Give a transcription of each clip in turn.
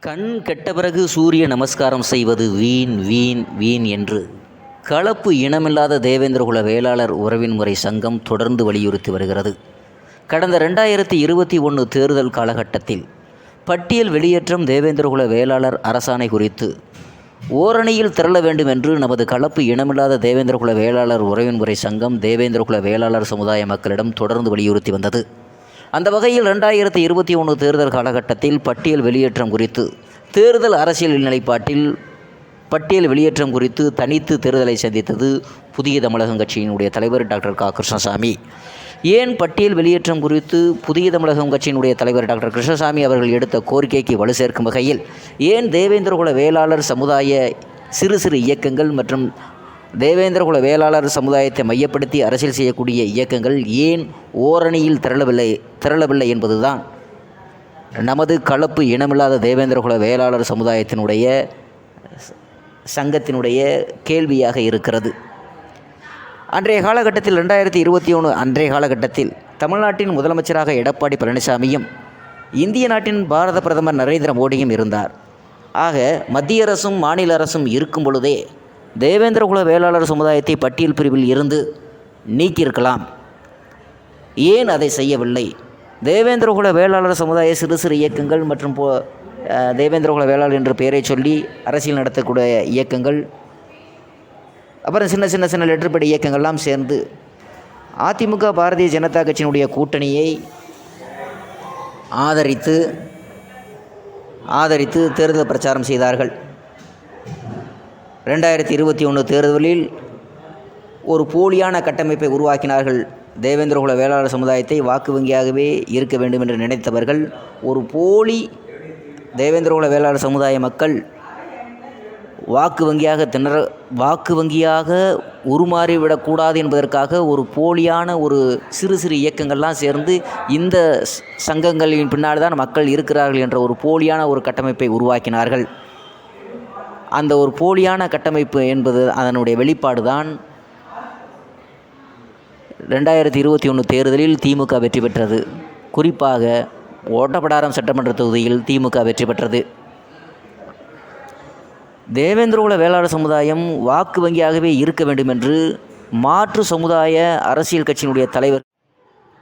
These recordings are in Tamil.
கண் கெட்ட பிறகு சூரிய நமஸ்காரம் செய்வது வீண் வீண் வீண் என்று. கலப்பு இனமில்லாத தேவேந்திரகுல வேளாளர் உறவின் முறை சங்கம் தொடர்ந்து வலியுறுத்தி வருகிறது. கடந்த ரெண்டாயிரத்தி இருபத்தி ஒன்று தேர்தல் காலகட்டத்தில் பட்டியல் வெளியேற்றம் தேவேந்திரகுல வேளாளர் அரசாணை குறித்து ஓரணியில் திரள வேண்டும் என்று நமது கலப்பு இனமில்லாத தேவேந்திரகுல வேளாளர் உறவின் முறை சங்கம் தேவேந்திரகுல வேளாளர் சமுதாய மக்களிடம் தொடர்ந்து வலியுறுத்தி வந்தது. அந்த வகையில் ரெண்டாயிரத்தி இருபத்தி ஒன்று தேர்தல் காலகட்டத்தில் பட்டியல் வெளியேற்றம் குறித்து தேர்தல் அரசியல் நிலைப்பாட்டில் பட்டியல் வெளியேற்றம் குறித்து தனித்து தேர்தலை சந்தித்தது புதிய தமிழகம் கட்சியினுடைய தலைவர் டாக்டர் கா. கிருஷ்ணசாமி. ஏன் பட்டியல் வெளியேற்றம் குறித்து புதிய தமிழகம் கட்சியினுடைய தலைவர் டாக்டர் கிருஷ்ணசாமி அவர்கள் எடுத்த கோரிக்கைக்கு வலு சேர்க்கும் வகையில் ஏன் தேவேந்திரகுல வேளாளர் சமுதாய சிறு சிறு இயக்கங்கள் மற்றும் தேவேந்திரகுல வேளாளர் சமுதாயத்தை மையப்படுத்தி அரசியல் செய்யக்கூடிய இயக்கங்கள் ஏன் ஓரணியில் திரளவில்லை திரளவில்லை என்பதுதான். நமது கலப்பு இனமில்லாத தேவேந்திரகுல வேளாளர் சமுதாயத்தினுடைய சங்கத்தினுடைய கேள்வியாக இருக்கிறது. அன்றைய காலகட்டத்தில் ரெண்டாயிரத்தி இருபத்தி ஒன்று அன்றைய காலகட்டத்தில் தமிழ்நாட்டின் முதலமைச்சராக எடப்பாடி பழனிசாமியும் இந்திய நாட்டின் பாரத பிரதமர் நரேந்திர மோடியும் இருந்தார். ஆக மத்திய அரசும் மாநில அரசும் இருக்கும் பொழுதே தேவேந்திரகுல வேளாளர் சமுதாயத்தை பட்டியல் பிரிவில் இருந்து நீக்கியிருக்கலாம். ஏன் அதை செய்யவில்லை? தேவேந்திரகுல வேளாளர் சமுதாய சிறு சிறு இயக்கங்கள் மற்றும் போ தேவேந்திரகுல வேளாளர் என்ற பெயரை சொல்லி அரசியல் நடத்தக்கூடிய இயக்கங்கள் அப்புறம் சின்ன சின்ன சின்ன லெட்டர்படி இயக்கங்கள்லாம் சேர்ந்து அதிமுக பாரதிய ஜனதா கட்சியினுடைய கூட்டணியை ஆதரித்து ஆதரித்து தேர்தல் பிரச்சாரம் செய்தார்கள். ரெண்டாயிரத்தி இருபத்தி ஒன்று தேர்தலில் ஒரு போலியான கட்டமைப்பை உருவாக்கினார்கள் தேவேந்திரகுல வேளாளர் சமுதாயத்தை வாக்கு வங்கியாகவே இருக்க வேண்டும் என்று நினைத்தவர்கள். ஒரு போலி தேவேந்திரகுல வேளாளர் சமுதாய மக்கள் வாக்கு வங்கியாக திணற வாக்கு வங்கியாக உருமாறிவிடக்கூடாது என்பதற்காக ஒரு போலியான ஒரு சிறு சிறு இயக்கங்கள்லாம் சேர்ந்து இந்த சங்கங்களின் பின்னால் தான் மக்கள் இருக்கிறார்கள் என்ற ஒரு போலியான ஒரு கட்டமைப்பை உருவாக்கினார்கள். அந்த ஒரு போலியான கட்டமைப்பு என்பது அதனுடைய வெளிப்பாடு தான் ரெண்டாயிரத்தி இருபத்தி ஒன்று தேர்தலில் திமுக வெற்றி பெற்றது. குறிப்பாக ஓட்டப்படாரம் சட்டமன்ற தொகுதியில் திமுக வெற்றி பெற்றது. தேவேந்திரகுல வேளாளர் சமுதாயம் வாக்கு வங்கியாகவே இருக்க வேண்டும் என்று மாற்று சமுதாய அரசியல் கட்சியினுடைய தலைவர்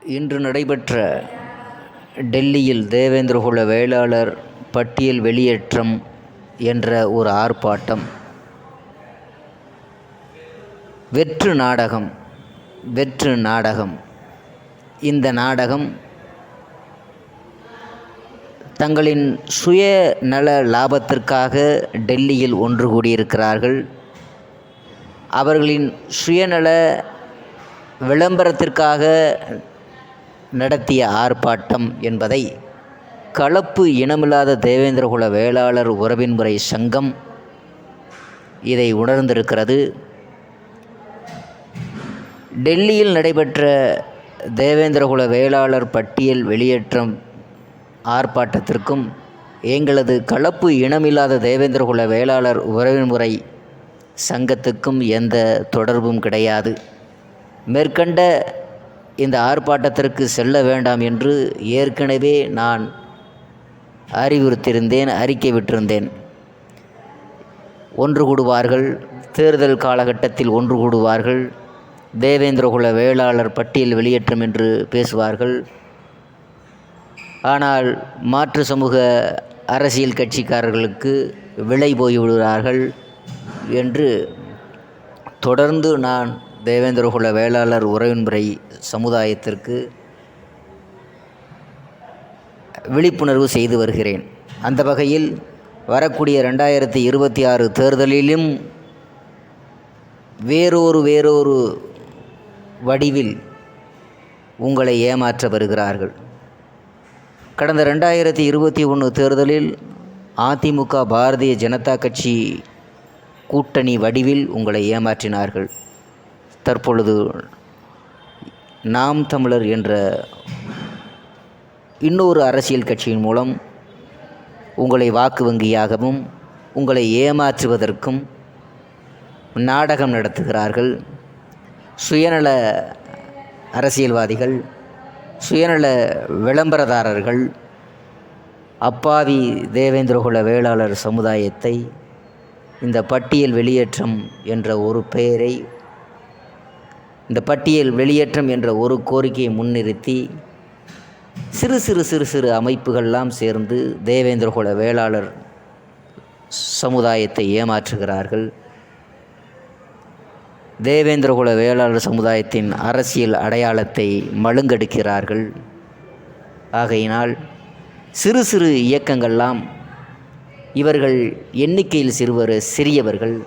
இன்று நடைபெற்ற டெல்லியில் தேவேந்திரகுல வேளாளர் பட்டியல் வெளியேற்றம் என்ற ஒரு ஆர்ப்பாட்டம். வெற்று நாடகம் வெற்று நாடகம். இந்த நாடகம் தங்களின் சுயநல லாபத்திற்காக டெல்லியில் ஒன்று கூடியிருக்கிறார்கள். அவர்களின் சுயநல விளம்பரத்திற்காக நடத்திய ஆர்ப்பாட்டம் என்பதை கலப்பு இனமில்லாத தேவேந்திரகுல வேளாளர் உறவின் முறை சங்கம் இதை உணர்ந்திருக்கிறது. டெல்லியில் நடைபெற்ற தேவேந்திரகுல வேளாளர் பட்டியல் வெளியேற்றம் ஆர்ப்பாட்டத்திற்கும் எங்களது கலப்பு இனமில்லாத தேவேந்திரகுல வேளாளர் உறவின் முறை சங்கத்துக்கும் எந்த தொடர்பும் கிடையாது. மேற்கண்ட இந்த ஆர்ப்பாட்டத்திற்கு செல்ல வேண்டாம் என்று ஏற்கனவே நான் அறிவுறுத்தியிருந்தேன் அறிக்கை விட்டிருந்தேன். ஒன்று கூடுவார்கள் தேர்தல் காலகட்டத்தில் ஒன்று கூடுவார்கள் தேவேந்திரகுல வேளாளர் பட்டியல் வெளியேற்றம் என்று பேசுவார்கள். ஆனால் மாற்று சமூக அரசியல் கட்சிக்காரர்களுக்கு விலை போய்விடுகிறார்கள் என்று தொடர்ந்து நான் தேவேந்திரகுல வேளாளர் உறவின்முறை சமுதாயத்திற்கு விழிப்புணர்வு செய்து வருகிறேன். அந்த வகையில் வரக்கூடிய ரெண்டாயிரத்தி இருபத்தி ஆறு தேர்தலிலும் வேறொரு வேறொரு வடிவில் உங்களை ஏமாற்ற வருகிறார்கள். கடந்த ரெண்டாயிரத்தி இருபத்தி ஒன்று தேர்தலில் அதிமுக பாரதிய ஜனதா கட்சி கூட்டணி வடிவில் உங்களை ஏமாற்றினார்கள். தற்பொழுது நாம் தமிழர் என்ற இன்னொரு அரசியல் கட்சியின் மூலம் உங்களை வாக்கு வங்கியாகவும் உங்களை ஏமாற்றுவதற்கும் நாடகம் நடத்துகிறார்கள். சுயநல அரசியல்வாதிகள் சுயநல விளம்பரதாரர்கள் அப்பாவி தேவேந்திரகுல வேளாளர் சமுதாயத்தை இந்த பட்டியல் வெளியேற்றம் என்ற ஒரு பெயரை இந்த பட்டியல் வெளியேற்றம் என்ற ஒரு கோரிக்கையை முன்னிறுத்தி சிறு சிறு சிறு சிறு அமைப்புகள்லாம் சேர்ந்து தேவேந்திரகுல வேளாளர் சமுதாயத்தை ஏமாற்றுகிறார்கள். தேவேந்திரகுல வேளாளர் சமுதாயத்தின் அரசியல் அடையாளத்தை மழுங்கெடுக்கிறார்கள். ஆகையினால் சிறு சிறு இயக்கங்கள்லாம் இவர்கள் எண்ணிக்கையில் சிறுவர் சிறியவர்கள்.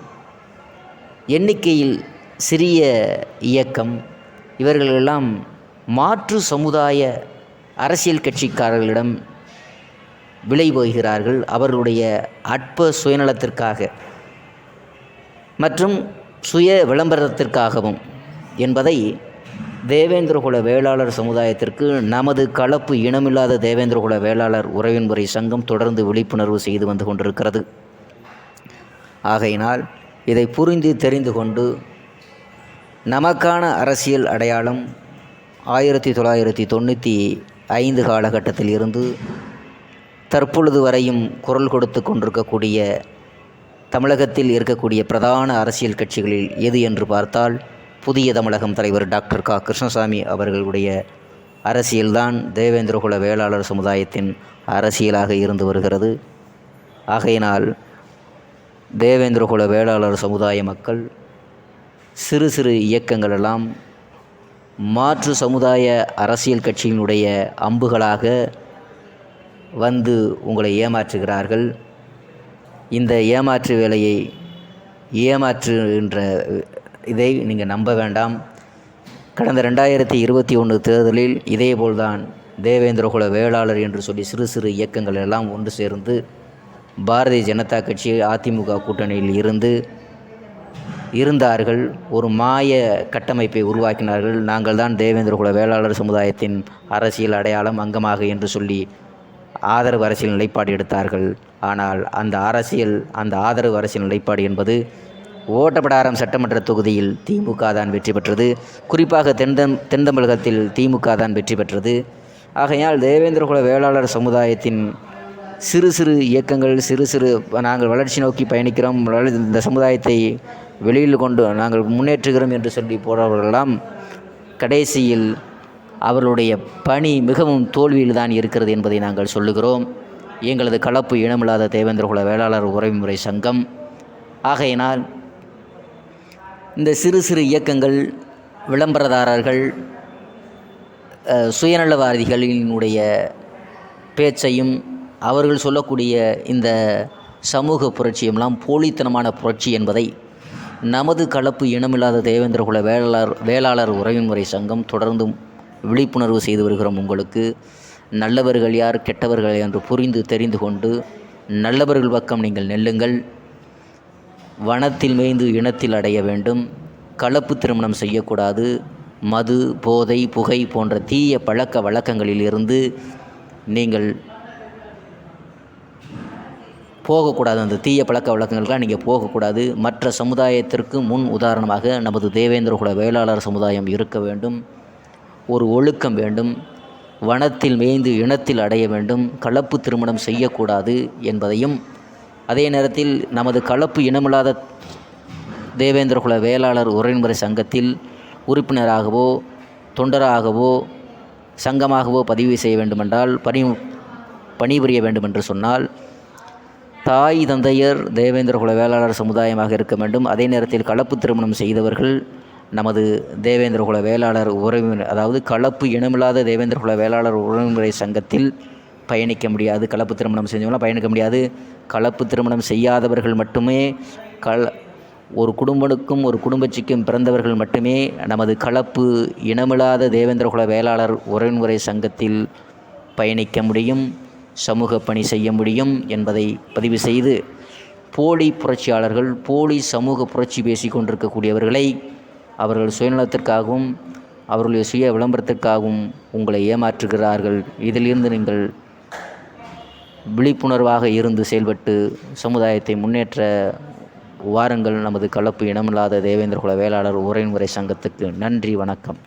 எண்ணிக்கையில் சிறிய இயக்கம். இவர்களெல்லாம் மாற்று சமுதாய அரசியல் கட்சிக்காரர்களிடம் விலை போகிறார்கள். அவர்களுடைய அற்ப சுயநலத்திற்காக மற்றும் சுய விளம்பரத்திற்காகவும் என்பதை தேவேந்திரகுல வேளாளர் சமுதாயத்திற்கு நமது கலப்பு இனமில்லாத தேவேந்திரகுல வேளாளர் உறவின்முறை சங்கம் தொடர்ந்து விழிப்புணர்வு செய்து வந்து கொண்டிருக்கிறது. ஆகையினால் இதை புரிந்து தெரிந்து கொண்டு நமக்கான அரசியல் அடையாளம் ஆயிரத்தி தொள்ளாயிரத்தி தொண்ணூற்றி ஐந்து காலகட்டத்தில் இருந்து தற்பொழுது வரையும் குரல் கொடுத்து கொண்டிருக்கக்கூடிய தமிழகத்தில் இருக்கக்கூடிய பிரதான அரசியல் கட்சிகளில் எது என்று பார்த்தால் புதிய தமிழகம் தலைவர் டாக்டர் க. கிருஷ்ணசாமி அவர்களுடைய அரசியல்தான் தேவேந்திரகுல வேளாளர் சமுதாயத்தின் அரசியலாக இருந்து வருகிறது. ஆகையினால் தேவேந்திரகுல வேளாளர் சமுதாய மக்கள் சிறு சிறு இயக்கங்களெல்லாம் மாற்று சமுதாய அரசியல் கட்சியினுடைய அம்புகளாக வந்து உங்களை ஏமாற்றுகிறார்கள். இந்த ஏமாற்று வேலையை ஏமாற்றுகின்ற இதை நீங்கள் நம்ப வேண்டாம். கடந்த ரெண்டாயிரத்தி இருபத்தி ஒன்று தேர்தலில் இதேபோல்தான் தேவேந்திரகுல வேளாளர் என்று சொல்லி சிறு சிறு இயக்கங்கள் எல்லாம் ஒன்று சேர்ந்து பாரதிய ஜனதா கட்சி அதிமுக கூட்டணியில் இருந்து இருந்தார்கள் ஒரு மாய கட்டமைப்பை உருவாக்கினார்கள். நாங்கள் தான் தேவேந்திரகுல வேளாளர் சமுதாயத்தின் அரசியல் அடையாளம் அங்கமாக என்று சொல்லி ஆதரவு அரசியல் நிலைப்பாடு எடுத்தார்கள். ஆனால் அந்த அரசியல் அந்த ஆதரவு அரசியல் நிலைப்பாடு என்பது ஓட்டப்படாரம் சட்டமன்ற தொகுதியில் திமுக தான் வெற்றி பெற்றது. குறிப்பாக தென்தம் தென் தமிழகத்தில் திமுக தான் வெற்றி பெற்றது. ஆகையால் தேவேந்திரகுல வேளாளர் சமுதாயத்தின் சிறு சிறு இயக்கங்கள் சிறு சிறு நாங்கள் வளர்ச்சி நோக்கி பயணிக்கிறோம். இந்த சமுதாயத்தை வெளியில் கொண்டு நாங்கள் முன்னேற்றுகிறோம் என்று சொல்லி போறவர்களெல்லாம் கடைசியில் அவர்களுடைய பணி மிகவும் தோல்வியில் தான் இருக்கிறது என்பதை நாங்கள் சொல்லுகிறோம். எங்களது கலப்பு இனமில்லாத தேவேந்திரகுல வேளாளர் உறவுமுறை சங்கம். ஆகையினால் இந்த சிறு சிறு இயக்கங்கள் விளம்பரதாரர்கள் சுயநலவாதிகளினுடைய பேச்சையும் அவர்கள் சொல்லக்கூடிய இந்த சமூக புரட்சியெல்லாம் போலித்தனமான புரட்சி என்பதை நமது கலப்பு இனமில்லாத தேவேந்திரகுல வேளாளர் வேளாளர் உறவின்முறை சங்கம் தொடர்ந்தும் விழிப்புணர்வு செய்து வருகிறோம் உங்களுக்கு. நல்லவர்கள் யார் கெட்டவர்கள் என்று புரிந்து தெரிந்து கொண்டு நல்லவர்கள் பக்கம் நீங்கள் நெல்லுங்கள். வனத்தில் மேய்ந்து இனத்தில் அடைய வேண்டும். கலப்பு திருமணம் செய்யக்கூடாது. மது போதை புகை போன்ற தீய பழக்க வழக்கங்களில் இருந்து நீங்கள் போகக்கூடாது. அந்த தீய பழக்க வழக்கங்களுக்கெல்லாம் நீங்கள் போகக்கூடாது. மற்ற சமுதாயத்திற்கு முன் உதாரணமாக நமது தேவேந்திரகுல வேளாளர் சமுதாயம் இருக்க வேண்டும். ஒரு ஒழுக்கம் வேண்டும். வனத்தில் மேய்ந்து இனத்தில் அடைய வேண்டும். கலப்பு திருமணம் செய்யக்கூடாது என்பதையும் அதே நேரத்தில் நமது கலப்பு இனமில்லாத தேவேந்திரகுல வேளாளர் உறவின்முறை சங்கத்தில் உறுப்பினராகவோ தொண்டராகவோ சங்கமாகவோ பதிவு செய்ய வேண்டுமென்றால் பணி பணிபுரிய வேண்டுமென்று சொன்னால் தாய் தந்தையர் தேவேந்திரகுல வேளாளர் சமுதாயமாக இருக்க வேண்டும். அதே நேரத்தில் கலப்பு திருமணம் செய்தவர்கள் நமது தேவேந்திரகுல வேளாளர் உறவினர் அதாவது கலப்பு இனமில்லாத தேவேந்திரகுல வேளாளர் உறவுமுறை சங்கத்தில் பயணிக்க முடியாது. கலப்பு திருமணம் செஞ்சவங்களாம் பயணிக்க முடியாது. கலப்பு திருமணம் செய்யாதவர்கள் மட்டுமே கல ஒரு குடும்பனுக்கும் ஒரு குடும்பச்சிக்கும் பிறந்தவர்கள் மட்டுமே நமது கலப்பு இனமில்லாத தேவேந்திரகுல வேளாளர் உறவின்முறை சங்கத்தில் பயணிக்க முடியும். சமூக பணி செய்ய முடியும் என்பதை பதிவு செய்து போலி புரட்சியாளர்கள் போலி சமூக புரட்சி பேசி கொண்டிருக்கக்கூடியவர்களை அவர்கள் சுயநலத்திற்காகவும் அவர்களுடைய சுய விளம்பரத்திற்காகவும் உங்களை ஏமாற்றுகிறார்கள். இதிலிருந்து நீங்கள் விழிப்புணர்வாக இருந்து செயல்பட்டு சமுதாயத்தை முன்னேற்ற வாருங்கள். நமது கலப்பு இனமில்லாத தேவேந்திரகுல வேளாளர் உரைமுறை சங்கத்துக்கு நன்றி வணக்கம்.